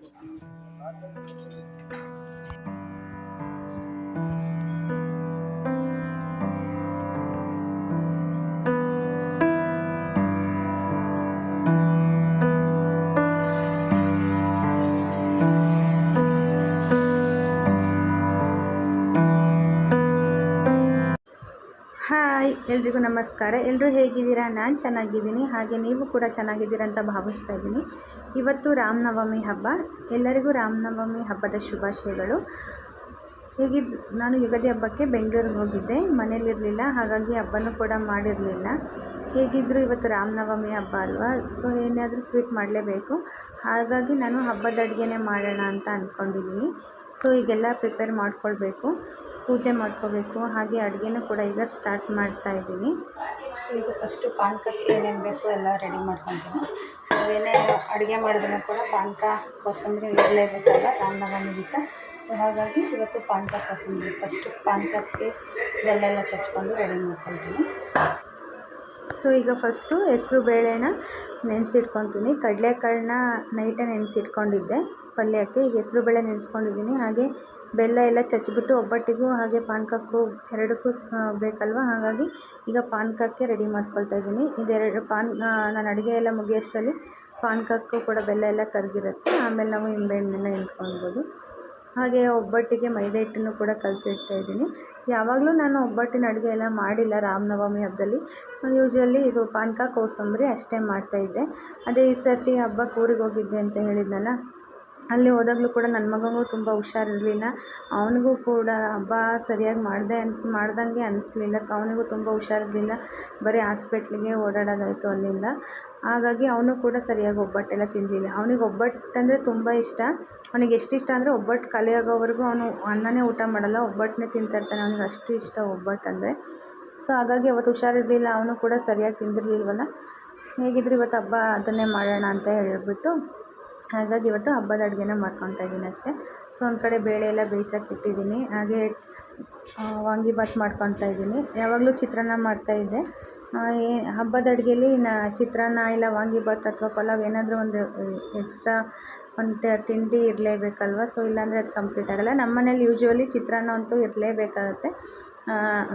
Thank you. ಎಲ್ರಿಗೂ ನಮಸ್ಕಾರ. ಎಲ್ಲರೂ ಹೇಗಿದ್ದೀರಾ? ನಾನು ಚೆನ್ನಾಗಿದ್ದೀನಿ. ಹಾಗೆ ನೀವು ಕೂಡ ಚೆನ್ನಾಗಿದ್ದೀರಾ ಅಂತ ಭಾವಿಸ್ತಾ ಇದ್ದೀನಿ. ಇವತ್ತು ರಾಮನವಮಿ ಹಬ್ಬ. ಎಲ್ಲರಿಗೂ ರಾಮನವಮಿ ಹಬ್ಬದ ಶುಭಾಶಯಗಳು. ಹೇಗಿದ್ದು ನಾನು ಯುಗಾದಿ ಹಬ್ಬಕ್ಕೆ ಬೆಂಗಳೂರಿಗೆ ಹೋಗಿದ್ದೆ. ಮನೇಲಿರಲಿಲ್ಲ ಹಾಗಾಗಿ ಹಬ್ಬನೂ ಕೂಡ ಮಾಡಿರಲಿಲ್ಲ. ಹೇಗಿದ್ದರೂ ಇವತ್ತು ರಾಮನವಮಿ ಹಬ್ಬ ಅಲ್ವಾ? ಸೊ, ಏನಾದರೂ ಸ್ವೀಟ್ ಮಾಡಲೇಬೇಕು. ಹಾಗಾಗಿ ನಾನು ಹಬ್ಬದ ಅಡುಗೆನೇ ಮಾಡೋಣ ಅಂತ ಅಂದ್ಕೊಂಡಿದ್ದೀನಿ ಸೊ, ಈಗೆಲ್ಲ ಪ್ರಿಪೇರ್ ಮಾಡ್ಕೊಳ್ಬೇಕು. ಪೂಜೆ ಮಾಡ್ಕೋಬೇಕು. ಹಾಗೆ ಅಡುಗೆನೂ ಕೂಡ ಈಗ ಸ್ಟಾರ್ಟ್ ಮಾಡ್ತಾ ಇದ್ದೀನಿ. ಸೊ ಈಗ ಫಸ್ಟು ಪಾನಕಕ್ಕೆ ಏನೇನು ಬೇಕು ಎಲ್ಲ ರೆಡಿ ಮಾಡ್ಕೊತೀನಿ. ಏನೇ ಅಡುಗೆ ಮಾಡಿದ್ರು ಕೂಡ ಪಾನಕ, ಕೋಸಂಬರಿ ಇರಲೇಬೇಕಲ್ಲ, ರಾಮನವಮಿ ದಿವಸ. ಸೊ ಹಾಗಾಗಿ ಇವತ್ತು ಪಾನಕ, ಕೋಸಂಬರಿ. ಫಸ್ಟು ಪಾನಕಕ್ಕೆ ಬೆಲ್ಲ ಎಲ್ಲ ಚಚ್ಕೊಂಡು ರೆಡಿ ಮಾಡ್ಕೊಳ್ತೀನಿ. ಸೊ ಈಗ ಫಸ್ಟು ಹೆಸ್ರು ಬೇಳೆನ ನೆನೆಸಿಟ್ಕೊತೀನಿ. ಕಡಲೆಕಾಳನ್ನ ನೈಟೇ ನೆನೆಸಿಟ್ಕೊಂಡಿದ್ದೆ. ಪಲ್ಯಕ್ಕೆ ಈಗ ಹೆಸ್ರು ಬೇಳೆ ನೆನೆಸ್ಕೊಂಡಿದ್ದೀನಿ. ಹಾಗೆ ಬೆಲ್ಲ ಎಲ್ಲ ಚಚ್ಚಿಬಿಟ್ಟು ಒಬ್ಬಟ್ಟಿಗೂ ಹಾಗೆ ಪಾನಕಕ್ಕೂ ಎರಡಕ್ಕೂ ಬೇಕಲ್ವ? ಹಾಗಾಗಿ ಈಗ ಪಾನಕಕ್ಕೆ ರೆಡಿ ಮಾಡ್ಕೊಳ್ತಾ ಇದ್ದೀನಿ. ಇದೆರಡು ಪಾನ್ ನಾನು ಅಡುಗೆ ಎಲ್ಲ ಮುಗಿಯೋಷ್ಟರಲ್ಲಿ ಪಾನಕಕ್ಕೂ ಕೂಡ ಬೆಲ್ಲ ಎಲ್ಲ ಕರಗಿರುತ್ತೆ ಆಮೇಲೆ ನಾವು ನಿಂಬೆಹಣ್ಣೆಲ್ಲ ಹಿಂಡ್ಕೊಳ್ಬೋದು. ಹಾಗೆ ಒಬ್ಬಟ್ಟಿಗೆ ಮೈದಾ ಹಿಟ್ಟನ್ನು ಕೂಡ ಕಲಸಿಡ್ತಾ ಇದ್ದೀನಿ. ಯಾವಾಗಲೂ ನಾನು ಒಬ್ಬಟ್ಟಿನ ಅಡುಗೆ ಎಲ್ಲ ಮಾಡಿಲ್ಲ ರಾಮನವಮಿ ಹಬ್ಬದಲ್ಲಿ. ಯೂಶ್ವಲಿ ಇದು ಪಾನಕ, ಕೋಸಂಬರಿ ಅಷ್ಟೇ ಮಾಡ್ತಾಯಿದ್ದೆ ಅದೇ ಈ ಸರ್ತಿ ಹಬ್ಬ ಊರಿಗೆ ಹೋಗಿದ್ದೆ ಅಂತ ಹೇಳಿದ್ನಲ್ಲ, ಅಲ್ಲಿ ಹೋದಾಗಲೂ ಕೂಡ ನನ್ನ ಮಗನಿಗೂ ತುಂಬ ಹುಷಾರಿರಲಿಲ್ಲ ಅವನಿಗೂ ಕೂಡ ಹಬ್ಬ ಸರಿಯಾಗಿ ಮಾಡಿದೆ ಅಂತ ಮಾಡ್ದಂಗೆ ಅನಿಸ್ಲಿಲ್ಲ. ಅವನಿಗೂ ತುಂಬ ಹುಷಾರಿರಲಿಲ್ಲ ಬರೀ ಹಾಸ್ಪಿಟ್ಲಿಗೆ ಓಡಾಡೋದಾಯಿತು ಅಲ್ಲಿಂದ. ಹಾಗಾಗಿ ಅವನು ಕೂಡ ಸರಿಯಾಗಿ ಒಬ್ಬಟ್ಟೆಲ್ಲ ತಿಂದಿಲ್ಲ. ಅವ್ನಿಗೆ ಒಬ್ಬಟ್ಟು ಅಂದರೆ ತುಂಬ ಇಷ್ಟ. ಅವನಿಗೆ ಎಷ್ಟು ಇಷ್ಟ ಅಂದರೆ ಒಬ್ಬಟ್ಟು ಕಲಿಯಾಗೋವರೆಗೂ ಅವನು ಅನ್ನನೇ ಊಟ ಮಾಡಲ್ಲ, ಒಬ್ಬಟ್ಟನ್ನೇ ತಿಂತಾಯಿರ್ತಾನೆ ಅವನಿಗೆ ಅಷ್ಟು ಇಷ್ಟ ಒಬ್ಬಟ್ಟು ಅಂದರೆ. ಸೊ ಹಾಗಾಗಿ ಅವತ್ತು ಹುಷಾರಿರಲಿಲ್ಲ. ಅವನು ಕೂಡ ಸರಿಯಾಗಿ ತಿಂದಿರಲಿಲ್ವಲ್ಲ? ಹೇಗಿದ್ರು ಇವತ್ತು ಹಬ್ಬ? ಅದನ್ನೇ ಮಾಡೋಣ ಅಂತ ಹೇಳಿಬಿಟ್ಟು, ಹಾಗಾಗಿ ಇವತ್ತು ಹಬ್ಬದ ಅಡುಗೆನ ಮಾಡ್ಕೊತಾ ಇದ್ದೀನಿ ಅಷ್ಟೇ. ಸೊ ಒಂದು ಕಡೆ ಬೇಳೆ ಎಲ್ಲ ಬೇಯಿಸೋಕೆ ಇಟ್ಟಿದ್ದೀನಿ. ಹಾಗೆ ವಾಂಗಿಭಾತ್ ಮಾಡ್ಕೊತಾ ಇದ್ದೀನಿ. ಯಾವಾಗಲೂ ಚಿತ್ರಾನ್ನ ಮಾಡ್ತಾಯಿದ್ದೆ ಏ, ಹಬ್ಬದ ಅಡುಗೆಲಿ ನಾ, ಚಿತ್ರಾನ್ನ ಇಲ್ಲ ವಾಂಗಿಬಾತ್ ಅಥವಾ ಪಲಾವ್ ಏನಾದರೂ ಒಂದು ಎಕ್ಸ್ಟ್ರಾ ಒಂದು ತಿಂಡಿ ಇರಲೇಬೇಕಲ್ವ? ಸೊ ಇಲ್ಲಾಂದರೆ ಅದು ಕಂಪ್ಲೀಟ್ ಆಗೋಲ್ಲ. ನಮ್ಮ ಮನೇಲಿ ಯೂಶ್ವಲಿ ಚಿತ್ರಾನ್ನ ಅಂತೂ ಇರಲೇಬೇಕಾಗುತ್ತೆ.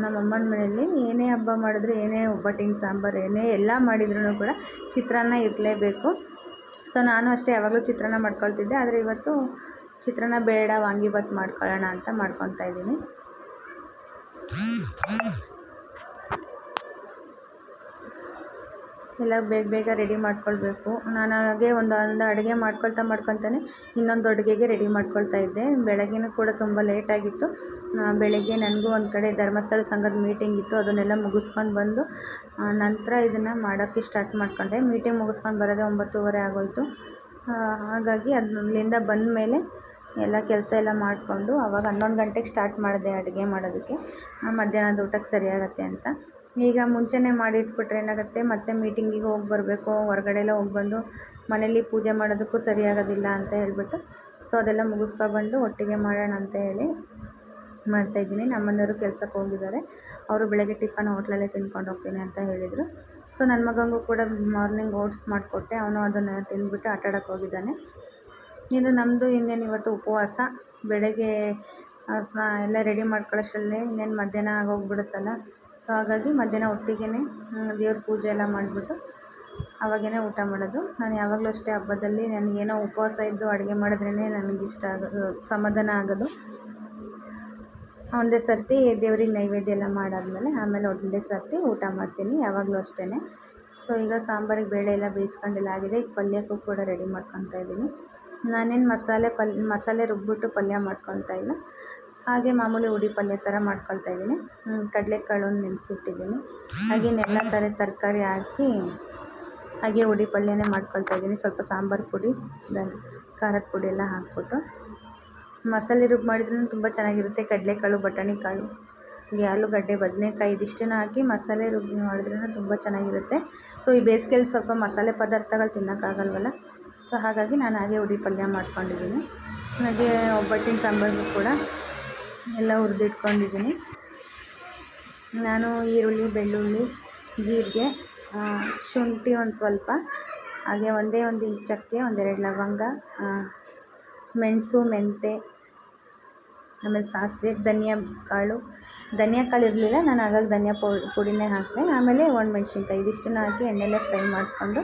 ನಮ್ಮ ಅಮ್ಮನ ಮನೆಯಲ್ಲಿ ಏನೇ ಹಬ್ಬ ಮಾಡಿದ್ರು ಏನೇ ಒಬ್ಬಟ್ಟಿನ ಸಾಂಬಾರು, ಏನೇ ಎಲ್ಲ ಮಾಡಿದ್ರೂ ಕೂಡ ಚಿತ್ರಾನ್ನ ಇರಲೇಬೇಕು. ಸೊ ನಾನು ಅಷ್ಟೇ ಯಾವಾಗಲೂ ಚಿತ್ರಾನ್ನ ಮಾಡ್ಕೊಳ್ತಿದ್ದೆ. ಆದರೆ ಇವತ್ತು ಚಿತ್ರಾನ್ನ ಬೇಡ ವಾಂಗಿಬಾತ್ ಮಾಡ್ಕೊಳ್ಳೋಣ ಅಂತ ಮಾಡ್ಕೊತಾ ಇದ್ದೀನಿ. ಎಲ್ಲ ಬೇಗ ಬೇಗ ರೆಡಿ ಮಾಡ್ಕೊಳ್ಬೇಕು. ನಾನು ಹಾಗೆ ಒಂದು ಒಂದು ಅಡುಗೆ ಮಾಡ್ಕೊಳ್ತಾ ಮಾಡ್ಕೊತಾನೆ ಇನ್ನೊಂದು ಅಡುಗೆಗೆ ರೆಡಿ ಮಾಡ್ಕೊಳ್ತಾ ಇದ್ದೆ. ಬೆಳಗ್ಗೆನೂ ಕೂಡ ತುಂಬ ಲೇಟಾಗಿತ್ತು ಬೆಳಗ್ಗೆ ನನಗೂ ಒಂದು ಕಡೆ ಧರ್ಮಸ್ಥಳ ಸಂಘದ ಮೀಟಿಂಗ್ ಇತ್ತು. ಅದನ್ನೆಲ್ಲ ಮುಗಿಸ್ಕೊಂಡು ಬಂದು ನಂತರ ಇದನ್ನು ಮಾಡೋಕ್ಕೆ ಸ್ಟಾರ್ಟ್ ಮಾಡ್ಕೊಂಡೆ. ಮೀಟಿಂಗ್ ಮುಗಿಸ್ಕೊಂಡು ಬರೋದೇ ಒಂಬತ್ತುವರೆ ಆಗೋಯಿತು. ಹಾಗಾಗಿ ಅಲ್ಲಿಂದ ಬಂದ ಮೇಲೆ ಎಲ್ಲ ಕೆಲಸ ಎಲ್ಲ ಮಾಡಿಕೊಂಡು ಆವಾಗ ಹನ್ನೊಂದು ಗಂಟೆಗೆ ಸ್ಟಾರ್ಟ್ ಮಾಡಿದೆ ಅಡುಗೆ ಮಾಡೋದಕ್ಕೆ. ಮಧ್ಯಾಹ್ನದ ಊಟಕ್ಕೆ ಸರಿಯಾಗುತ್ತೆ ಅಂತ. ಈಗ ಮುಂಚೆಯೇ ಮಾಡಿ ಇಟ್ಬಿಟ್ರೆ ಏನಾಗುತ್ತೆ? ಮತ್ತೆ ಮೀಟಿಂಗಿಗೆ ಹೋಗಿ ಬರಬೇಕು, ಹೊರಗಡೆ ಎಲ್ಲ ಹೋಗಿ ಬಂದು ಮನೇಲಿ ಪೂಜೆ ಮಾಡೋದಕ್ಕೂ ಸರಿಯಾಗೋದಿಲ್ಲ ಅಂತ ಹೇಳಿಬಿಟ್ಟು ಸೊ ಅದೆಲ್ಲ ಮುಗಿಸ್ಕೊಬಂದು ಒಟ್ಟಿಗೆ ಮಾಡೋಣ ಅಂತ ಹೇಳಿ ಮಾಡ್ತಾಯಿದ್ದೀನಿ ನಮ್ಮ ಮನೆಯವರು ಕೆಲ್ಸಕ್ಕೆ ಹೋಗಿದ್ದಾರೆ. ಅವರು ಬೆಳಗ್ಗೆ ಟಿಫನ್ ಹೋಟ್ಲಲ್ಲೇ ತಿನ್ಕೊಂಡು ಹೋಗ್ತೀನಿ ಅಂತ ಹೇಳಿದರು. ಸೊ ನನ್ನ ಮಗನಿಗೂ ಕೂಡ ಮಾರ್ನಿಂಗ್ ಓಟ್ಸ್ ಮಾಡಿಕೊಟ್ಟೆ. ಅವನು ಅದನ್ನು ತಿಂದ್ಬಿಟ್ಟು ಆಟ ಹೋಗಿದ್ದಾನೆ. ಇನ್ನು ನಮ್ಮದು ಇನ್ನೇನು ಇವತ್ತು ಉಪವಾಸ. ಬೆಳಗ್ಗೆ ಸ್ನಾ, ಎಲ್ಲ ರೆಡಿ ಮಾಡ್ಕೊಳ್ಳೋಷ್ಟರಲ್ಲೇ ಇನ್ನೇನು ಮಧ್ಯಾಹ್ನ ಆಗೋಗ್ಬಿಡುತ್ತಲ್ಲ. ಸೊ ಹಾಗಾಗಿ ಮಧ್ಯಾಹ್ನ ಒಟ್ಟಿಗೇ ದೇವ್ರ ಪೂಜೆ ಎಲ್ಲ ಮಾಡಿಬಿಟ್ಟು ಆವಾಗೇ ಊಟ ಮಾಡೋದು. ನಾನು ಯಾವಾಗಲೂ ಅಷ್ಟೇ ಹಬ್ಬದಲ್ಲಿ ನನಗೇನೋ ಉಪವಾಸ ಇದ್ದು ಅಡುಗೆ ಮಾಡಿದ್ರೇ ನನಗಿಷ್ಟ ಆಗೋದು ಸಮಾಧಾನ ಆಗೋದು. ಒಂದೇ ಸರ್ತಿ ದೇವ್ರಿಗೆ ನೈವೇದ್ಯ ಎಲ್ಲ ಮಾಡಾದಮೇಲೆ ಆಮೇಲೆ ಒಂದೇ ಸರ್ತಿ ಊಟ ಮಾಡ್ತೀನಿ, ಯಾವಾಗಲೂ ಅಷ್ಟೇ ಸೊ ಈಗ ಸಾಂಬಾರಿಗೆ ಬೇಳೆ ಎಲ್ಲ ಬೇಯಿಸ್ಕೊಂಡೆಲ್ಲ, ಆಗಿದೆ. ಈಗ ಪಲ್ಯಕ್ಕೂ ಕೂಡ ರೆಡಿ ಮಾಡ್ಕೊತಾ ಇದ್ದೀನಿ. ನಾನೇನು ಮಸಾಲೆ ಪಲ್, ಮಸಾಲೆ ರುಬ್ಬಿಟ್ಟು ಪಲ್ಯ ಮಾಡ್ಕೊಳ್ತಾ ಇಲ್ಲ. ಹಾಗೆ ಮಾಮೂಲಿ ಹುಡಿ ಪಲ್ಯ ಥರ ಮಾಡ್ಕೊಳ್ತಾ ಇದ್ದೀನಿ. ಕಡಲೆಕಾಳನ್ನು ನೆನೆಸಿಟ್ಟಿದ್ದೀನಿ. ಹಾಗೆ ನೆಲ್ಲ ಥರ ತರಕಾರಿ ಹಾಕಿ ಹಾಗೆ ಹುಡಿ ಪಲ್ಯನೇ ಮಾಡ್ಕೊಳ್ತಾ ಇದ್ದೀನಿ. ಸ್ವಲ್ಪ ಸಾಂಬಾರು ಪುಡಿ ಖಾರದ ಪುಡಿ ಎಲ್ಲ ಹಾಕ್ಬಿಟ್ಟು. ಮಸಾಲೆ ರುಬ್ಬಿ ಮಾಡಿದ್ರೂ ತುಂಬ ಚೆನ್ನಾಗಿರುತ್ತೆ. ಕಡಲೆಕಾಳು ಬಟಾಣಿ ಕಾಳು ಹಾಗೆ ಆಲೂಗಡ್ಡೆ, ಬದನೆಕಾಯಿ ಇದಿಷ್ಟನ್ನು ಹಾಕಿ ಮಸಾಲೆ ರುಬ್ಬಿ ಮಾಡಿದ್ರೂ ತುಂಬ ಚೆನ್ನಾಗಿರುತ್ತೆ. ಸೊ ಈ ಬೇಸಿಗೆಯಲ್ಲಿ ಸ್ವಲ್ಪ ಮಸಾಲೆ ಪದಾರ್ಥಗಳು ತಿನ್ನೋಕ್ಕಾಗಲ್ವಲ್ಲ? ಸೊ ಹಾಗಾಗಿ ನಾನು ಹಾಗೆ ಉಡಿ ಪಲ್ಯ ಮಾಡ್ಕೊಂಡಿದ್ದೀನಿ. ಹಾಗೆ ಒಬ್ಬಟ್ಟಿನ ಸಾಂಬಾರು ಕೂಡ ಎಲ್ಲ ಹುರಿದಿಟ್ಕೊಂಡಿದ್ದೀನಿ. ನಾನು ಈರುಳ್ಳಿ, ಬೆಳ್ಳುಳ್ಳಿ, ಜೀರಿಗೆ ಶುಂಠಿ ಒಂದು ಸ್ವಲ್ಪ, ಹಾಗೆ ಒಂದೇ ಒಂದು ಚಕ್ಕೆ ಒಂದೆರಡು ಲವಂಗ ಮೆಣಸು, ಮೆಂತೆ, ಆಮೇಲೆ ಸಾಸಿವೆ, ಧನಿಯಾ ಕಾಳು. ಧನಿಯಾ ಕಾಳು ಇರಲಿಲ್ಲ, ನಾನು ಹಾಗಾಗಿ ಧನಿಯಾ ಪೌಡ್ ಪುಡಿನೇ ಹಾಕಿದೆ. ಆಮೇಲೆ ಒಣಮೆಣ್ಸಿನ್ಕಾಯಿ ಇದಿಷ್ಟನ್ನು ಹಾಕಿ ಎಣ್ಣೆಲೆ ಫ್ರೈ ಮಾಡಿಕೊಂಡು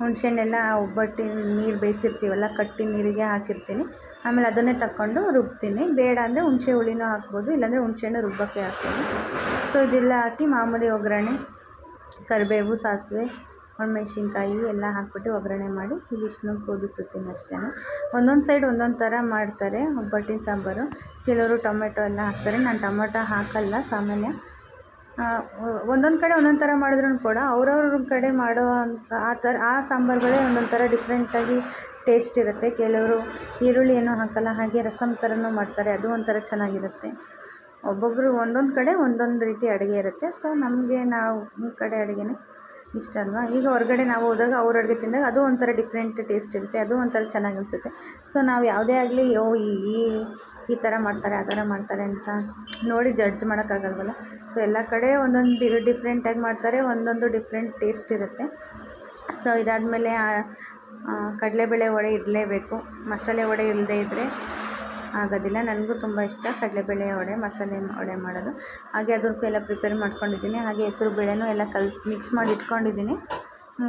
ಹುಣ್ಸೆಹಣ್ಣೆಲ್ಲ ಒಬ್ಬಟ್ಟಿನ ನೀರು ಬೇಯಿಸಿರ್ತೀವಲ್ಲ, ಕಟ್ಟಿ ನೀರಿಗೆ ಹಾಕಿರ್ತೀನಿ. ಆಮೇಲೆ ಅದನ್ನೇ ತಗೊಂಡು ರುಬ್ತೀನಿ. ಬೇಡ ಅಂದರೆ ಹುಣಸೆ ಹುಳಿನೂ ಹಾಕ್ಬೋದು, ಇಲ್ಲಾಂದರೆ ಹುಣ್ಸೆಹಣ್ಣು ರುಬ್ಬೋಕ್ಕೆ ಹಾಕ್ತೀನಿ. ಸೊ ಇದೆಲ್ಲ ಹಾಕಿ ಮಾಮೂಲಿ ಒಗ್ಗರಣೆ, ಕರಿಬೇವು, ಸಾಸಿವೆ, ಒಣಮೆಣ್ಸಿನ್ಕಾಯಿ ಎಲ್ಲ ಹಾಕ್ಬಿಟ್ಟು ಒಗ್ಗರಣೆ ಮಾಡಿ ಇದಿಷ್ಟು ಕುದಿಸುತ್ತೀನಿ ಅಷ್ಟೇ ಒಂದೊಂದು ಸೈಡ್ ಒಂದೊಂದು ಥರ ಮಾಡ್ತಾರೆ ಒಬ್ಬಟ್ಟಿನ ಸಾಂಬಾರು. ಕೆಲವರು ಟೊಮೆಟೊ ಎಲ್ಲ ಹಾಕ್ತಾರೆ. ನಾನು ಟೊಮೆಟೊ ಹಾಕಲ್ಲ, ಸಾಮಾನ್ಯ. ಒಂದೊಂದು ಕಡೆ ಒಂದೊಂದು ಥರ ಮಾಡಿದ್ರೂ ಕೂಡ ಅವ್ರವ್ರ ಕಡೆ ಮಾಡೋ ಅಂಥ ಆ ಥರ ಆ ಸಾಂಬಾರುಗಳೇ ಒಂದೊಂದು ಥರ ಡಿಫ್ರೆಂಟಾಗಿ ಟೇಸ್ಟ್ ಇರುತ್ತೆ. ಕೆಲವರು ಈರುಳ್ಳಿ ಏನೂ ಹಾಕಲ್ಲ, ಹಾಗೆ ರಸಮ್ ಥರನೂ ಮಾಡ್ತಾರೆ, ಅದು ಒಂಥರ ಚೆನ್ನಾಗಿರುತ್ತೆ. ಒಬ್ಬೊಬ್ಬರು ಒಂದೊಂದು ಕಡೆ ಒಂದೊಂದು ರೀತಿ ಅಡುಗೆ ಇರುತ್ತೆ. ಸೊ ನಮಗೆ ನಾವು ಕಡೆ ಅಡುಗೆನೇ? ಇಷ್ಟ ಅಲ್ವಾ? ಈಗ ಹೊರಗಡೆ ನಾವು ಹೋದಾಗ ಅವ್ರ ಅಡುಗೆ ತಿಂದಾಗ ಅದು ಒಂಥರ ಡಿಫ್ರೆಂಟ್ ಟೇಸ್ಟ್ ಇರುತ್ತೆ, ಅದು ಒಂಥರ ಚೆನ್ನಾಗಿ ಅನಿಸುತ್ತೆ. ಸೊ ನಾವು ಯಾವುದೇ ಆಗಲಿ, ಓ, ಈ ಈ ಥರ ಮಾಡ್ತಾರೆ, ಆ ಥರ ಮಾಡ್ತಾರೆ ಅಂತ ನೋಡಿ ಜಡ್ಜ್ ಮಾಡೋಕ್ಕಾಗಲ್ವಲ್ಲ ಸೊ ಎಲ್ಲ ಕಡೆ ಒಂದೊಂದು ಡಿಫ್ರೆಂಟಾಗಿ ಮಾಡ್ತಾರೆ, ಒಂದೊಂದು ಡಿಫ್ರೆಂಟ್ ಟೇಸ್ಟ್ ಇರುತ್ತೆ. ಸೊ ಇದಾದಮೇಲೆ ಕಡಲೆಬೇಳೆ ವಡೆ ಇರಲೇಬೇಕು. ಮಸಾಲೆ ವಡೆ ಇಲ್ಲದೇ ಇದ್ದರೆ ಆಗೋದಿಲ್ಲ. ನನಗೂ ತುಂಬ ಇಷ್ಟ. ಕಡಲೆಬೇಳೆ ವಡೆ, ಮಸಾಲೆ ವಡೆ ಮಾಡೋದು. ಹಾಗೆ ಅದಕ್ಕೆಲ್ಲ ಪ್ರಿಪೇರ್ ಮಾಡ್ಕೊಂಡಿದ್ದೀನಿ. ಹಾಗೆ ಹೆಸ್ರು ಬೇಳೆನೂ ಎಲ್ಲ ಕಲಸಿ ಮಿಕ್ಸ್ ಮಾಡಿ ಇಟ್ಕೊಂಡಿದ್ದೀನಿ.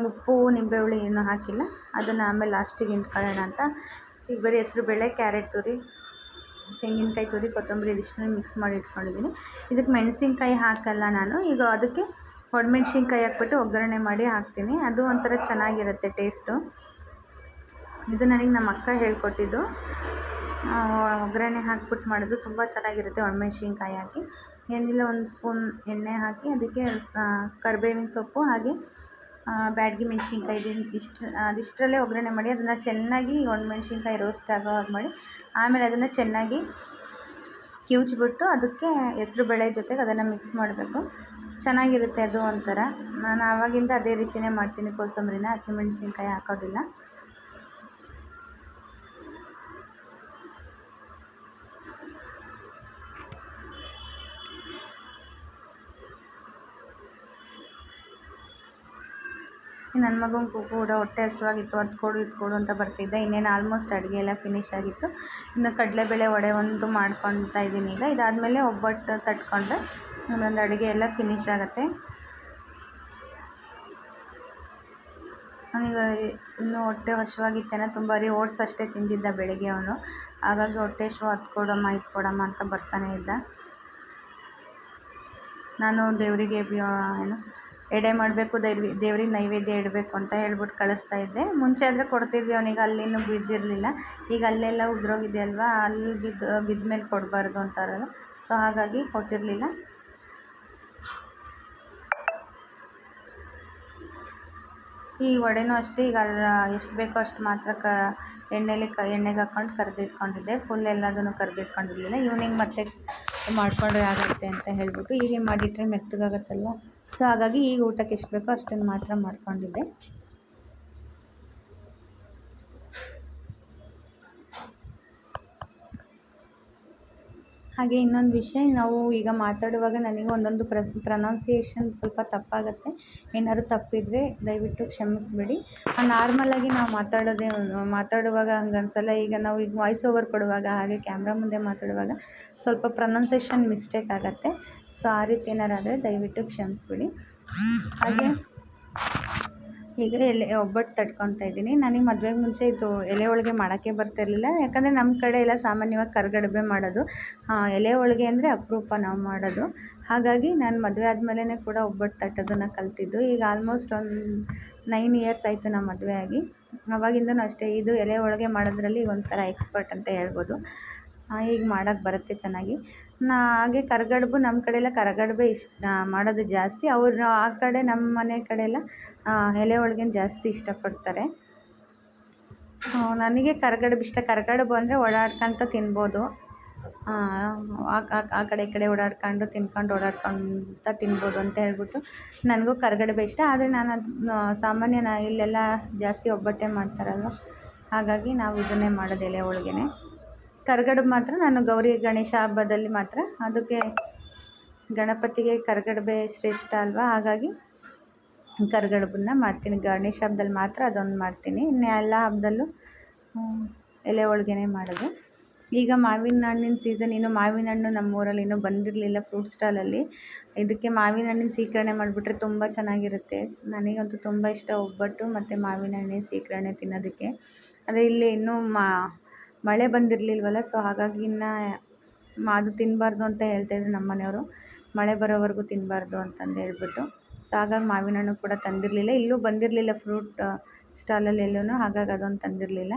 ಉಪ್ಪು ನಿಂಬೆ ಹುಳಿ ಏನೂ ಹಾಕಿಲ್ಲ. ಅದನ್ನು ಆಮೇಲೆ ಲಾಸ್ಟಿಗೆ ಹಿಂಡ್ಕೊಳ್ಳೋಣ ಅಂತ. ಈಗ ಬರೀ ಹೆಸ್ರು ಬೇಳೆ ಕ್ಯಾರೆಟ್ ತುರಿ, ತೆಂಗಿನಕಾಯಿ ತುರಿ, ಕೊತ್ತಂಬರಿ ಇದಿಷ್ಟನ್ನು ಮಿಕ್ಸ್ ಮಾಡಿ ಇಟ್ಕೊಂಡಿದ್ದೀನಿ. ಇದಕ್ಕೆ ಮೆಣಸಿನ್ಕಾಯಿ ಹಾಕಲ್ಲ ನಾನು. ಈಗ ಅದಕ್ಕೆ ಒಣಮೆಣ್ಸಿನ್ಕಾಯಿ ಹಾಕ್ಬಿಟ್ಟು ಒಗ್ಗರಣೆ ಮಾಡಿ ಹಾಕ್ತೀನಿ. ಅದು ಒಂಥರ ಚೆನ್ನಾಗಿರುತ್ತೆ ಟೇಸ್ಟು ಇದು ನನಗೆ ನಮ್ಮ ಅಕ್ಕ ಹೇಳ್ಕೊಟ್ಟಿದ್ದು. ಒಗ್ಗರಣೆ ಹಾಕ್ಬಿಟ್ಟು ಮಾಡೋದು ತುಂಬ ಚೆನ್ನಾಗಿರುತ್ತೆ ಒಣಮೆಣ್ಸಿನ್ಕಾಯಿ ಹಾಕಿ. ಏನಿಲ್ಲ, ಒಂದು ಸ್ಪೂನ್ ಎಣ್ಣೆ ಹಾಕಿ ಅದಕ್ಕೆ ಕರಿಬೇವಿನ ಸೊಪ್ಪು ಹಾಗೆ ಬ್ಯಾಡಗಿ ಮೆಣ್ಸಿನ್ಕಾಯಿ ಇದು ಇಷ್ಟು, ಅದಿಷ್ಟರಲ್ಲೇ ಒಗ್ಗರಣೆ ಮಾಡಿ, ಅದನ್ನು ಚೆನ್ನಾಗಿ ಒಣಮೆಣ್ಸಿನ್ಕಾಯಿ ರೋಸ್ಟ್ ಆಗೋ ಹಾಗೆ ಮಾಡಿ, ಆಮೇಲೆ ಅದನ್ನು ಚೆನ್ನಾಗಿ ಕಿವುಚ್ಬಿಟ್ಟು ಅದಕ್ಕೆ ಹೆಸ್ರು ಬೇಳೆ ಜೊತೆಗೆ ಅದನ್ನು ಮಿಕ್ಸ್ ಮಾಡಬೇಕು. ಚೆನ್ನಾಗಿರುತ್ತೆ ಅದು ಒಂಥರ. ನಾನು ಆವಾಗಿಂದ ಅದೇ ರೀತಿಯೇ ಮಾಡ್ತೀನಿ, ಕೋಸಂಬರಿನ ಹಸಿಮೆಣ್ಸಿನ್ಕಾಯಿ ಹಾಕೋದಿಲ್ಲ. ನನ್ನ ಮಗನಿಗೂ ಕೂಡ ಹೊಟ್ಟೆ ಹಸಿವಾಗಿತ್ತು, ಅದು ಕೊಡು, ಇದು ಕೊಡು ಅಂತ ಬರ್ತಿದ್ದೆ. ಇನ್ನೇನು ಆಲ್ಮೋಸ್ಟ್ ಅಡುಗೆ ಎಲ್ಲ ಫಿನಿಶ್ ಆಗಿತ್ತು. ಇನ್ನು ಕಡಲೆಬೇಳೆ ವಡೆ ಒಂದು ಮಾಡ್ಕೊತಾ ಇದ್ದೀನಿ ಈಗ. ಇದಾದಮೇಲೆ ಒಬ್ಬಟ್ಟು ತಟ್ಕೊಂಡ್ರೆ ಒಂದೊಂದು ಅಡುಗೆ ಎಲ್ಲ ಫಿನಿಶ್ ಆಗುತ್ತೆ. ಅವನಿಗೆ ಇನ್ನೂ ಹೊಟ್ಟೆ ಹಸಿವಾಗಿತ್ತೇನೋ. ತುಂಬ ರೀ ಓಟ್ಸ್ ಅಷ್ಟೇ ತಿಂದಿದ್ದ ಬೆಳಿಗ್ಗೆ ಅವನು. ಹಾಗಾಗಿ ಹೊಟ್ಟೆ ಹಸಿವು, ಅದು ಕೊಡಮ್ಮ, ಇದು ಕೊಡಮ್ಮ ಅಂತ ಬರ್ತಾನೆ ಇದ್ದ. ನಾನು ದೇವರಿಗೆ ಏನು ಎಡೆ ಮಾಡಬೇಕು, ದೇವ್ರಿ, ದೇವ್ರಿಗೆ ನೈವೇದ್ಯ ಇಡಬೇಕು ಅಂತ ಹೇಳ್ಬಿಟ್ಟು ಕಳಿಸ್ತಾ ಇದ್ದೆ. ಮುಂಚೆ ಆದರೆ ಕೊಡ್ತಿದ್ವಿ ಅವನಿಗೆ, ಅಲ್ಲಿನೂ ಬಿದ್ದಿರಲಿಲ್ಲ. ಈಗ ಅಲ್ಲೆಲ್ಲ ಉದುರೋಗಿದೆ ಅಲ್ವಾ? ಅಲ್ಲಿ ಬಿದ್ದು, ಬಿದ್ದ ಮೇಲೆ ಕೊಡಬಾರ್ದು ಅಂತಾರಲ್ಲ ಸೊ ಹಾಗಾಗಿ ಕೊಟ್ಟಿರಲಿಲ್ಲ. ಈ ವಡೆನೂ ಅಷ್ಟೇ, ಈಗ ಎಷ್ಟು ಬೇಕೋ ಅಷ್ಟು ಮಾತ್ರ ಕ, ಎಣ್ಣೆಲಿ ಕ, ಎಣ್ಣೆಗೆ ಹಾಕ್ಕೊಂಡು ಕರೆದಿಟ್ಕೊಂಡಿದ್ದೆ. ಫುಲ್ ಎಲ್ಲದನ್ನು ಕರೆದಿಟ್ಕೊಂಡಿರಲಿಲ್ಲ. ಈವ್ನಿಂಗ್ ಮತ್ತೆ ಮಾಡಿಕೊಂಡ್ರೆ ಆಗುತ್ತೆ ಅಂತ ಹೇಳ್ಬಿಟ್ಟು ಹೀಗೆ ಮಾಡಿಟ್ರೆ ಮೆತ್ತಗಾಗತ್ತಲ್ವ? ಸೊ ಹಾಗಾಗಿ ಈಗ ಊಟಕ್ಕೆ ಎಷ್ಟು ಬೇಕೋ ಅಷ್ಟನ್ನು ಮಾತ್ರ ಮಾಡ್ಕೊಂಡಿದ್ದೆ. ಹಾಗೆ ಇನ್ನೊಂದು ವಿಷಯ, ನಾವು ಈಗ ಮಾತಾಡುವಾಗ ನನಗೆ ಒಂದೊಂದು ಪ್ರಸ್ ಪ್ರನೌನ್ಸಿಯೇಷನ್ ಸ್ವಲ್ಪ ತಪ್ಪಾಗುತ್ತೆ. ಏನಾದ್ರು ತಪ್ಪಿದರೆ ದಯವಿಟ್ಟು ಕ್ಷಮಿಸಿಬಿಡಿ. ನಾರ್ಮಲಾಗಿ ನಾವು ಮಾತಾಡೋದೇ, ಮಾತಾಡುವಾಗ ಹಂಗೆ ಅನಿಸಲ್ಲ ಈಗ ನಾವು ಈಗ ವಾಯ್ಸ್ ಓವರ್ ಕೊಡುವಾಗ, ಹಾಗೆ ಕ್ಯಾಮ್ರಾ ಮುಂದೆ ಮಾತಾಡುವಾಗ ಸ್ವಲ್ಪ ಪ್ರನೌನ್ಸೇಷನ್ ಮಿಸ್ಟೇಕ್ ಆಗುತ್ತೆ. ಸೊ ಆ ರೀತಿ ಏನಾರು ದಯವಿಟ್ಟು ಕ್ಷಮಿಸ್ಬಿಡಿ. ಹಾಗೆ ಈಗ ಎಲೆ ಒಬ್ಬಟ್ಟು ತಟ್ಕೊತಾ ಇದ್ದೀನಿ. ನನಗೆ ಮದುವೆ ಮುಂಚೆ ಇದು ಎಲೆ ಹೋಳಿಗೆ ಮಾಡೋಕ್ಕೆ ಬರ್ತಿರಲಿಲ್ಲ ಯಾಕಂದರೆ ನಮ್ಮ ಕಡೆ ಎಲ್ಲ ಸಾಮಾನ್ಯವಾಗಿ ಕರಿಗಡುಬೆ ಮಾಡೋದು. ಎಲೆ ಹೋಳಿಗೆ ಅಂದರೆ ಅಪರೂಪ ನಾವು ಮಾಡೋದು. ಹಾಗಾಗಿ ನಾನು ಮದುವೆ ಆದಮೇಲೆ ಕೂಡ ಒಬ್ಬಟ್ಟು ತಟ್ಟೋದನ್ನು ಕಲ್ತಿದ್ದು. ಈಗ ಆಲ್ಮೋಸ್ಟ್ ಒಂದು ನೈನ್ ಇಯರ್ಸ್ ಆಯಿತು ನಮ್ಮ ಮದುವೆ ಆಗಿ. ಅವಾಗಿಂದನೂ ಅಷ್ಟೇ. ಇದು ಎಲೆ ಹೋಳಿಗೆ ಮಾಡೋದ್ರಲ್ಲಿ ಒಂಥರ ಎಕ್ಸ್ಪರ್ಟ್ ಅಂತ ಹೇಳ್ಬೋದು. ಈಗ ಮಾಡೋಕ್ಕೆ ಬರುತ್ತೆ ಚೆನ್ನಾಗಿ. ನಾ ಹಾಗೆ ಕರಿಗಡುಬು ನಮ್ಮ ಕಡೆ ಎಲ್ಲ ಕರಿಗಡುಬೆ ಇಷ್ಟ ಮಾಡೋದು ಜಾಸ್ತಿ. ಅವರು ಆ ಕಡೆ ನಮ್ಮ ಮನೆ ಕಡೆ ಎಲ್ಲ ಎಲೆ ಹೋಳ್ಗೆನ ಜಾಸ್ತಿ ಇಷ್ಟಪಡ್ತಾರೆ. ನನಗೆ ಕರಿಗಡುಬು ಇಷ್ಟ. ಕರಿಗಡುಬು ಅಂದರೆ ಓಡಾಡ್ಕೊಂತ ತಿನ್ಬೋದು. ಆ ಕಡೆ ಈ ಕಡೆ ಓಡಾಡ್ಕೊಂಡು, ತಿನ್ಕೊಂಡು, ಓಡಾಡ್ಕೊಂತ ತಿನ್ಬೋದು ಅಂತ ಹೇಳ್ಬಿಟ್ಟು ನನಗೂ ಕರಗಡುಬೆ ಇಷ್ಟ. ಆದರೆ ನಾನು ಅದು ಸಾಮಾನ್ಯ ನಾ ಇಲ್ಲೆಲ್ಲ ಜಾಸ್ತಿ ಒಬ್ಬಟ್ಟೆ ಮಾಡ್ತಾರಲ್ವ? ಹಾಗಾಗಿ ನಾವು ಇದನ್ನೇ ಮಾಡೋದು ಎಲೆ ಹೋಳ್ಗೆನೇ ಕರಿಗಡುಬು ಮಾತ್ರ, ನಾನು ಗೌರಿ ಗಣೇಶ ಹಬ್ಬದಲ್ಲಿ ಮಾತ್ರ. ಅದಕ್ಕೆ ಗಣಪತಿಗೆ ಕರ್ಗಡಬೆ ಶ್ರೇಷ್ಠ ಅಲ್ವಾ? ಹಾಗಾಗಿ ಕರ್ಗಡಬನ್ನ ಮಾಡ್ತೀನಿ. ಗಣೇಶ ಹಬ್ಬದಲ್ಲಿ ಮಾತ್ರ ಅದೊಂದು ಮಾಡ್ತೀನಿ. ಇನ್ನು ಎಲ್ಲ ಹಬ್ಬದಲ್ಲೂ ಎಲೆ ಹೋಳ್ಗೆನೇ ಮಾಡೋದು. ಈಗ ಮಾವಿನ ಹಣ್ಣಿನ ಸೀಸನ್. ಇನ್ನು ಮಾವಿನ ಹಣ್ಣು ನಮ್ಮೂರಲ್ಲಿ ಇನ್ನೂ ಬಂದಿರಲಿಲ್ಲ ಫ್ರೂಟ್ ಸ್ಟಾಲಲ್ಲಿ. ಇದಕ್ಕೆ ಮಾವಿನ ಹಣ್ಣಿನ ಸೀಕರಣೆ ಮಾಡಿಬಿಟ್ರೆ ತುಂಬ ಚೆನ್ನಾಗಿರುತ್ತೆ. ನನಗಂತೂ ತುಂಬ ಇಷ್ಟ ಒಬ್ಬಟ್ಟು ಮತ್ತು ಮಾವಿನ ಹಣ್ಣಿನ ಸೀಕರಣೆ ತಿನ್ನೋದಕ್ಕೆ. ಆದರೆ ಇಲ್ಲಿ ಇನ್ನೂ ಮಳೆ ಬಂದಿರಲಿಲ್ವಲ್ಲ ಸೊ ಹಾಗಾಗಿ ಇನ್ನು ಅದು ತಿನ್ನಬಾರ್ದು ಅಂತ ಹೇಳ್ತಾಯಿದ್ರು ನಮ್ಮ ಮನೆಯವರು. ಮಳೆ ಬರೋವರೆಗೂ ತಿನ್ನಬಾರ್ದು ಅಂತಂದು ಹೇಳ್ಬಿಟ್ಟು ಸೊ ಹಾಗಾಗಿ ಮಾವಿನ ಹಣ್ಣು ಕೂಡ ತಂದಿರಲಿಲ್ಲ. ಇಲ್ಲೂ ಬಂದಿರಲಿಲ್ಲ ಫ್ರೂಟ್ ಸ್ಟಾಲಲ್ಲಿ ಎಲ್ಲೂ ಹಾಗಾಗಿ ಅದೊಂದು ತಂದಿರಲಿಲ್ಲ.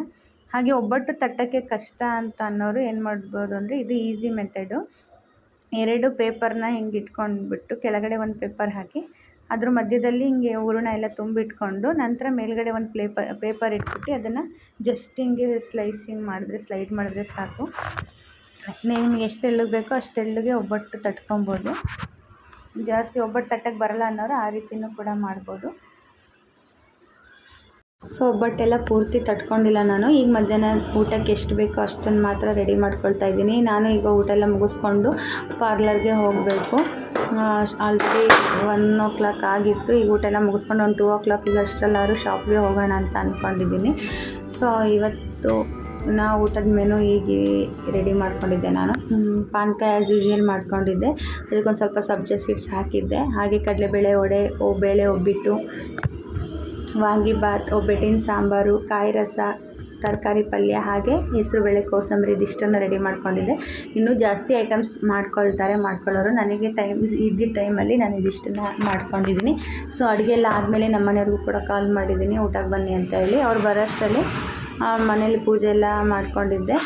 ಹಾಗೆ ಒಬ್ಬಟ್ಟು ತಟ್ಟಕ್ಕೆ ಕಷ್ಟ ಅಂತ ಅನ್ನೋರು ಏನು ಮಾಡ್ಬೋದು ಅಂದರೆ, ಇದು ಈಸಿ ಮೆಥಡು ಎರಡು ಪೇಪರ್ನ ಹಿಂಗೆ ಇಟ್ಕೊಂಡ್ಬಿಟ್ಟು ಕೆಳಗಡೆ ಒಂದು ಪೇಪರ್ ಹಾಕಿ ಅದ್ರ ಮಧ್ಯದಲ್ಲಿ ಹಿಂಗೆ ಹೂರಣ ಎಲ್ಲ ತುಂಬಿಟ್ಕೊಂಡು ನಂತರ ಮೇಲ್ಗಡೆ ಒಂದು ಪೇಪರ್ ಇಟ್ಬಿಟ್ಟು ಅದನ್ನು ಜಸ್ಟ್ ಹಿಂಗೆ ಸ್ಲೈಸಿಂಗ್ ಮಾಡಿದ್ರೆ ಸ್ಲೈಡ್ ಮಾಡಿದ್ರೆ ಸಾಕು. ನಿಮ್ಗೆ ಎಷ್ಟು ತೆಳ್ಳಗೆ ಬೇಕೋ ಅಷ್ಟು ತೆಳ್ಳಗೆ ಒಬ್ಬಟ್ಟು ತಟ್ಕೊಬೋದು. ಜಾಸ್ತಿ ಒಬ್ಬಟ್ಟು ತಟ್ಟಕ್ಕೆ ಬರಲ್ಲ ಅನ್ನೋರು ಆ ರೀತಿಯೂ ಕೂಡ ಮಾಡ್ಬೋದು. ಸೊ ಒಬ್ಬಟ್ಟೆಲ್ಲ ಪೂರ್ತಿ ತಟ್ಕೊಂಡಿಲ್ಲ ನಾನು. ಈಗ ಮಧ್ಯಾಹ್ನ ಊಟಕ್ಕೆ ಎಷ್ಟು ಬೇಕೋ ಅಷ್ಟನ್ನು ಮಾತ್ರ ರೆಡಿ ಮಾಡ್ಕೊಳ್ತಾ ಇದ್ದೀನಿ. ನಾನು ಈಗ ಊಟ ಎಲ್ಲ ಮುಗಿಸ್ಕೊಂಡು ಪಾರ್ಲರ್ಗೆ ಹೋಗಬೇಕು. ಆಲ್ರೆಡಿ ಒನ್ ಓ ಕ್ಲಾಕ್ ಆಗಿತ್ತು. ಈಗ ಊಟ ಎಲ್ಲ ಮುಗಿಸ್ಕೊಂಡು ಒಂದು ಟೂ ಓ ಕ್ಲಾಕಿಗೆ ಅಷ್ಟರಲ್ಲಾದ್ರು ಶಾಪ್ಗೆ ಹೋಗೋಣ ಅಂತ ಅಂದ್ಕೊಂಡಿದ್ದೀನಿ ಸೊ ಇವತ್ತು ನಾ ಊಟದ ಮೆನು ಈಗ ರೆಡಿ ಮಾಡ್ಕೊಂಡಿದ್ದೆ ನಾನು. ಪಾನಕ ಆ್ಯಸ್ ಯೂಶ್ವಲ್ ಮಾಡ್ಕೊಂಡಿದ್ದೆ. ಅದಕ್ಕೊಂದು ಸ್ವಲ್ಪ ಸಬ್ಜೆ ಸೀಡ್ಸ್ ಹಾಕಿದ್ದೆ. ಹಾಗೆ ಕಡಲೆಬೇಳೆ ಒಡೆ ಬೇಳೆ ಒಬ್ಬಿಟ್ಟು ವಾಂಗಿಬಾತ್ ಒಬ್ಬಟ್ಟಿನ ಸಾಂಬಾರು, ಕಾಯಿ ರಸ, ತರಕಾರಿ ಪಲ್ಯ ಹಾಗೆ ಹೆಸರುಬೇಳೆ ಕೋಸಂಬರಿ ಇದಿಷ್ಟನ್ನು ರೆಡಿ ಮಾಡ್ಕೊಂಡಿದ್ದೆ. ಇನ್ನೂ ಜಾಸ್ತಿ ಐಟಮ್ಸ್ ಮಾಡ್ಕೊಳ್ತಾರೆ, ಮಾಡ್ಕೊಳ್ಳೋರು. ನನಗೆ ಟೈಮ್ ಇದ್ದಿದ್ದ ಟೈಮಲ್ಲಿ ನಾನು ಇದಿಷ್ಟನ್ನು ಮಾಡ್ಕೊಂಡಿದ್ದೀನಿ. ಸೊ ಅಡುಗೆ ಎಲ್ಲ ಆದಮೇಲೆ ನಮ್ಮ ಮನೆಯವ್ರಿಗೂ ಕೂಡ ಕಾಲ್ ಮಾಡಿದ್ದೀನಿ. ಊಟಕ್ಕೆ ಬನ್ನಿ ಅಂತ ಹೇಳಿ. ಅವ್ರು ಬರೋಷ್ಟರಲ್ಲಿ ಮನೇಲಿ ಪೂಜೆ ಎಲ್ಲ ಮಾಡ್ಕೊಂಡಿದ್ದೆ.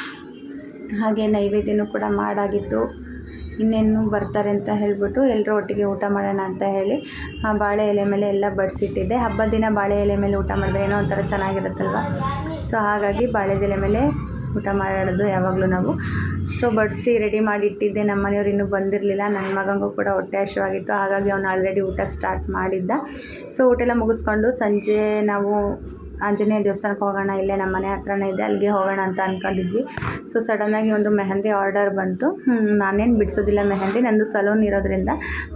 ಹಾಗೆ ನೈವೇದ್ಯನೂ ಕೂಡ ಮಾಡಾಗಿತ್ತು. ಇನ್ನೇನು ಬರ್ತಾರೆ ಅಂತ ಹೇಳಿಬಿಟ್ಟು ಎಲ್ಲರೂ ಒಟ್ಟಿಗೆ ಊಟ ಮಾಡೋಣ ಅಂತ ಹೇಳಿ ಬಾಳೆ ಎಲೆ ಮೇಲೆ ಎಲ್ಲ ಬಡಿಸಿಟ್ಟಿದ್ದೆ. ಹಬ್ಬದ ದಿನ ಬಾಳೆ ಎಲೆ ಮೇಲೆ ಊಟ ಮಾಡಿದ್ರೆ ಏನೋ ಒಂಥರ ಚೆನ್ನಾಗಿರುತ್ತಲ್ವ? ಸೊ ಹಾಗಾಗಿ ಬಾಳೆ ಎಲೆ ಮೇಲೆ ಊಟ ಮಾಡೋದು ಯಾವಾಗಲೂ ನಾವು. ಸೊ ಬಡಿಸಿ ರೆಡಿ ಮಾಡಿ ಇಟ್ಟಿದ್ದೆ ನಮ್ಮ ಮನೆಯವ್ರು ಇನ್ನೂ ಬಂದಿರಲಿಲ್ಲ. ನನ್ನ ಮಗನಿಗೂ ಕೂಡ ಹೊಟ್ಟೆ ಹಸಿವಾಗಿತ್ತು. ಹಾಗಾಗಿ ಅವನು ಆಲ್ರೆಡಿ ಊಟ ಸ್ಟಾರ್ಟ್ ಮಾಡಿದ್ದ. ಸೊ ಊಟ ಎಲ್ಲ ಮುಗಿಸ್ಕೊಂಡು ಸಂಜೆ ನಾವು ಆಂಜನೇಯ ದೇವಸ್ಥಾನಕ್ಕೆ ಹೋಗೋಣ, ಇಲ್ಲೇ ನಮ್ಮ ಮನೆ ಹತ್ರನೇ ಇದೆ, ಅಲ್ಲಿಗೆ ಹೋಗೋಣ ಅಂತ ಅಂದ್ಕೊಂಡಿದ್ವಿ ಸೊ ಸಡನ್ನಾಗಿ ಒಂದು ಮೆಹಂದಿ ಆರ್ಡರ್ ಬಂತು. ನಾನೇನು ಬಿಡಿಸೋದಿಲ್ಲ ಮೆಹಂದಿ, ನಂದು ಸಲೂನ್ ಇರೋದ್ರಿಂದ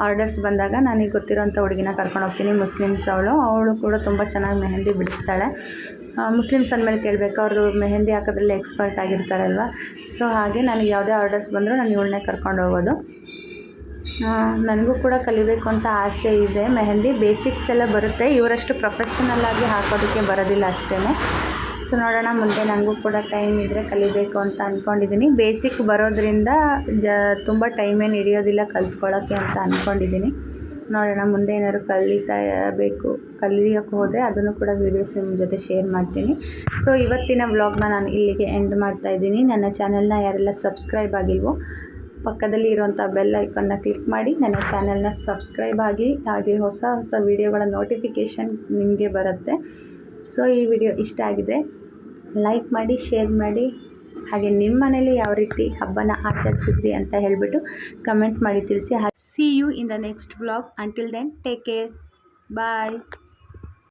ಆರ್ಡರ್ಸ್ ಬಂದಾಗ ನನಗೆ ಗೊತ್ತಿರೋಂಥ ಹುಡುಗಿನ ಕರ್ಕೊಂಡು ಹೋಗ್ತೀನಿ, ಮುಸ್ಲಿಮ್ಸ್ ಅವಳು. ಅವಳು ಕೂಡ ತುಂಬ ಚೆನ್ನಾಗಿ ಮೆಹಂದಿ ಬಿಡಿಸ್ತಾಳೆ. ಮುಸ್ಲಿಮ್ಸ್ ಅಂದಮೇಲೆ ಕೇಳಬೇಕು ಅವರು ಮೆಹಂದಿ ಹಾಕೋದ್ರಲ್ಲಿ ಎಕ್ಸ್ಪರ್ಟ್ ಆಗಿರ್ತಾರಲ್ವ? ಸೊ ಹಾಗೆ ನನಗೆ ಯಾವುದೇ ಆರ್ಡರ್ಸ್ ಬಂದರೂ ನಾನು ಇವಳನ್ನೇ ಕರ್ಕೊಂಡು ಹೋಗೋದು. ನನಗೂ ಕೂಡ ಕಲಿಬೇಕು ಅಂತ ಆಸೆ ಇದೆ. ಮೆಹೆಂದಿ ಬೇಸಿಕ್ಸ್ ಎಲ್ಲ ಬರುತ್ತೆ. ಇವರಷ್ಟು ಪ್ರೊಫೆಷನಲ್ ಆಗಿ ಹಾಕೋದಕ್ಕೆ ಬರೋದಿಲ್ಲ ಅಷ್ಟೇ ಸೊ ನೋಡೋಣ, ಮುಂದೆ ನನಗೂ ಕೂಡ ಟೈಮ್ ಇದ್ದರೆ ಕಲಿಬೇಕು ಅಂತ ಅಂದ್ಕೊಂಡಿದ್ದೀನಿ ಬೇಸಿಕ್ ಬರೋದ್ರಿಂದ ಜ, ತುಂಬ ಟೈಮೇನು ಹಿಡಿಯೋದಿಲ್ಲ ಕಲ್ತ್ಕೊಳ್ಳೋಕ್ಕೆ ಅಂತ ಅಂದ್ಕೊಂಡಿದ್ದೀನಿ ನೋಡೋಣ, ಮುಂದೆ ಏನಾದ್ರು ಕಲಿತಾ ಬೇಕು, ಕಲಿಯೋಕ್ಕೆ ಹೋದರೆ ಅದನ್ನು ಕೂಡ ವೀಡಿಯೋಸ್ ನಿಮ್ಮ ಜೊತೆ ಶೇರ್ ಮಾಡ್ತೀನಿ. ಸೊ ಇವತ್ತಿನ ವ್ಲಾಗ್ನ ನಾನು ಇಲ್ಲಿಗೆ ಎಂಡ್ ಮಾಡ್ತಾ ಇದ್ದೀನಿ. ನನ್ನ ಚಾನಲ್ನ ಯಾರೆಲ್ಲ ಸಬ್ಸ್ಕ್ರೈಬ್ ಆಗಿಲ್ವೋ ಪಕ್ಕದಲ್ಲಿ ಇರುವಂಥ ಬೆಲ್ ಐಕನ್ನ ಕ್ಲಿಕ್ ಮಾಡಿ ನನ್ನ ಚಾನಲ್ನ ಸಬ್ಸ್ಕ್ರೈಬ್ ಆಗಿ, ಹಾಗೆ ಹೊಸ ಹೊಸ ವೀಡಿಯೋಗಳ ನೋಟಿಫಿಕೇಷನ್ ನಿಮಗೆ ಬರುತ್ತೆ. ಸೊ, ಈ ವಿಡಿಯೋ ಇಷ್ಟ ಆಗಿದೆ ಲೈಕ್ ಮಾಡಿ, ಶೇರ್ ಮಾಡಿ, ಹಾಗೆ ನಿಮ್ಮ ಮನೇಲಿ ಯಾವ ರೀತಿ ಹಬ್ಬನ ಆಚರಿಸಿದ್ರಿ ಅಂತ ಹೇಳಿಬಿಟ್ಟು ಕಮೆಂಟ್ ಮಾಡಿ ತಿಳಿಸಿ. See you in the next blog until then take care bye